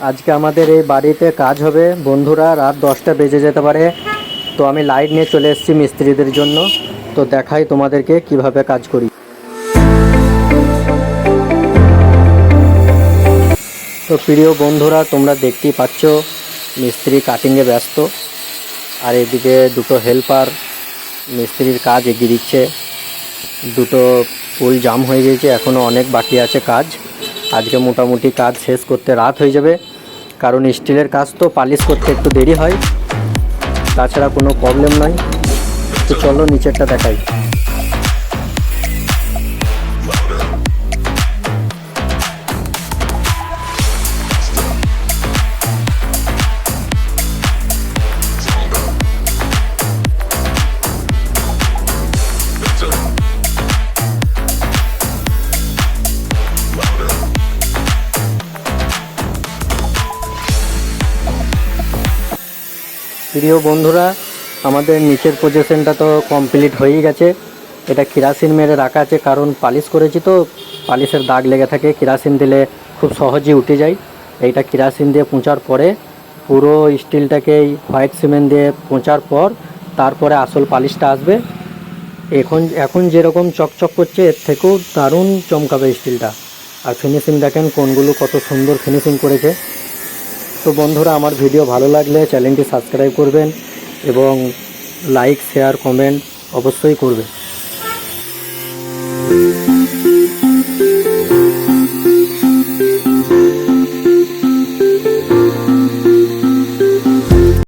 আজকে আমাদের এই বাড়িতে কাজ হবে। বন্ধুরা, রাত দশটা বেজে যেতে পারে। তো আমি লাইট নিয়ে চলে এসেছি মিস্ত্রিদের জন্য। তো দেখাই তোমাদেরকে কীভাবে কাজ করি। তো প্রিয় বন্ধুরা, তোমরা দেখতেই পাচ্ছ, মিস্ত্রি কাটিংয়ে ব্যস্ত। আর এদিকে দুটো হেল্পার মিস্ত্রির কাজ এগিয়ে দিচ্ছে। দুটো পুল জাম হয়ে গিয়েছে এখনও অনেক বাকি আছে কাজ। আজকে মোটামুটি কাজ শেষ করতে রাত হয়ে যাবে, কারণ স্টিলের কাজ তো পালিশ করতে একটু দেরি হয়, তাছাড়া কোনো প্রবলেম নয়। তো চলো নিচেরটা দেখাই। প্রিয় বন্ধুরা, আমাদের নিচের পজিশনটা তো কমপ্লিট হয়েই গেছে। এটা কিরাসিন মেরে রাখা আছে, কারণ পালিশ করেছি তো, পালিশের দাগ লেগে থাকে, কিরাসিন দিলে খুব সহজেই উঠে যায়। এইটা কিরাসিন দিয়ে পোঁচার পরে, পুরো স্টিলটাকে এই হোয়াইট সিমেন্ট দিয়ে পোঁচার পর, তারপরে আসল পালিশটা আসবে। এখন এখন যেরকম চকচক করছে, এর থেকেও দারুণ চমকাবে স্টিলটা। আর ফিনিশিং দেখেন কোনগুলো কত সুন্দর ফিনিশিং করেছে। তো বন্ধুরা, আমার ভিডিও ভালো লাগলে চ্যানেলটি সাবস্ক্রাইব করবেন এবং লাইক, শেয়ার, কমেন্ট অবশ্যই করবেন।